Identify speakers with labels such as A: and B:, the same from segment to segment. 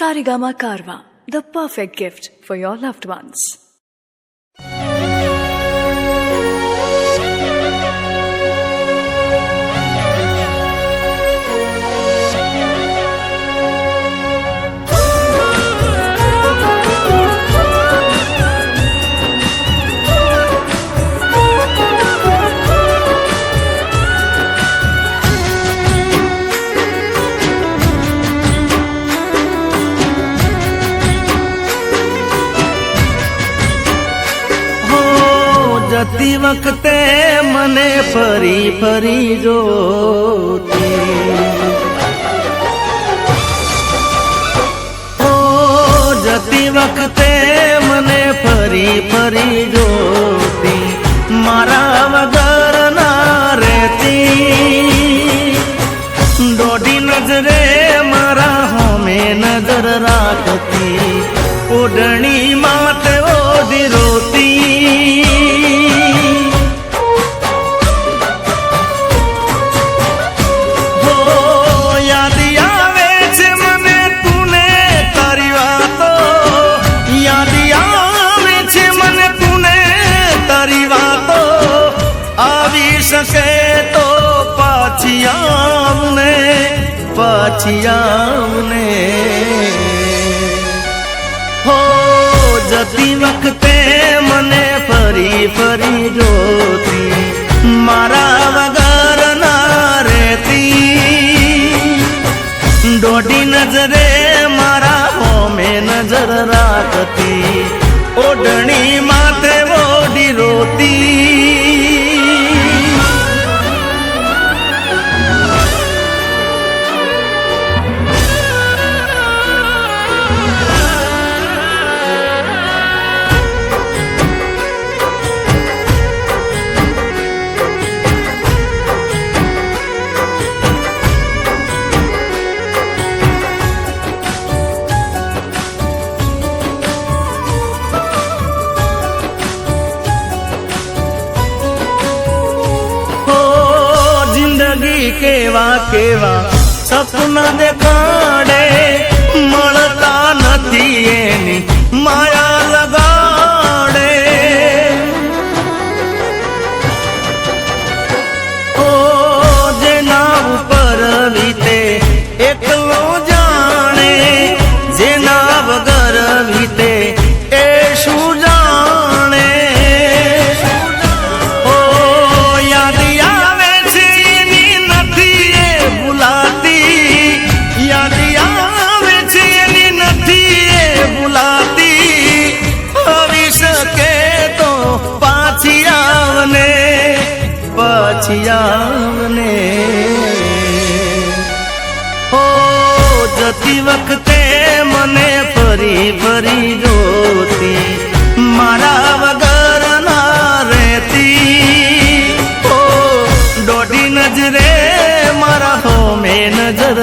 A: Sarigama Karwa, the perfect gift for your loved ones.
B: જતી વખતે મને ફરી ફરી જોતી. જતી વખતે તારી વાતો આવી શકે તો પાછી આવને પાછી આવને હો, જતી વખતે મને ફરી ફરી જોતી, મારા વગર ના રહેતી. દોઢી નજરે મારા હોમે નજર રાખતી, ઓઢણી કેવા કેવા? સપના દેખાડે મળતા નથી એની. માયા લગાડે પાછી હો જતી વખતે મને ફરી ફરી જોતી મારા વગર ના રહેતી હો દોઢી નજરે મારા હોમે નજર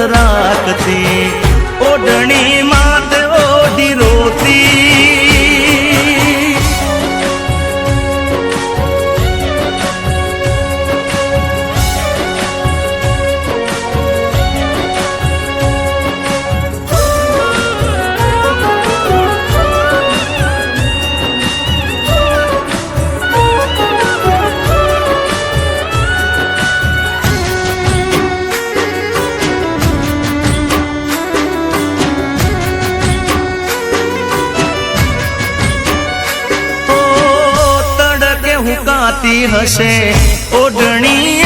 B: હુકાતી હશે. ઓઢણી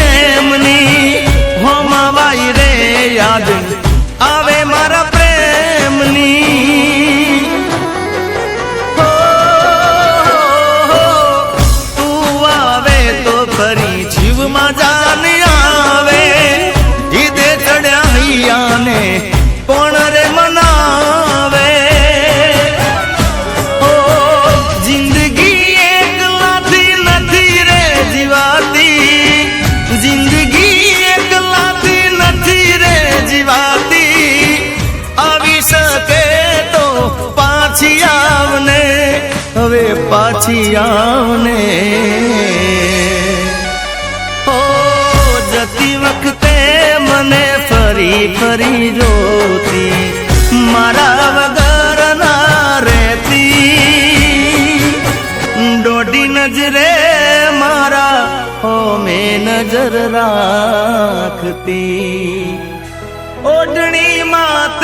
B: પાછી આવને ઓ જતી વખતે મને ફરી ફરી જોતી, મારા વગર ના રહેતી. દોઢી નજરે મારા હોમે નજર રાખતી. ઓઢણી માત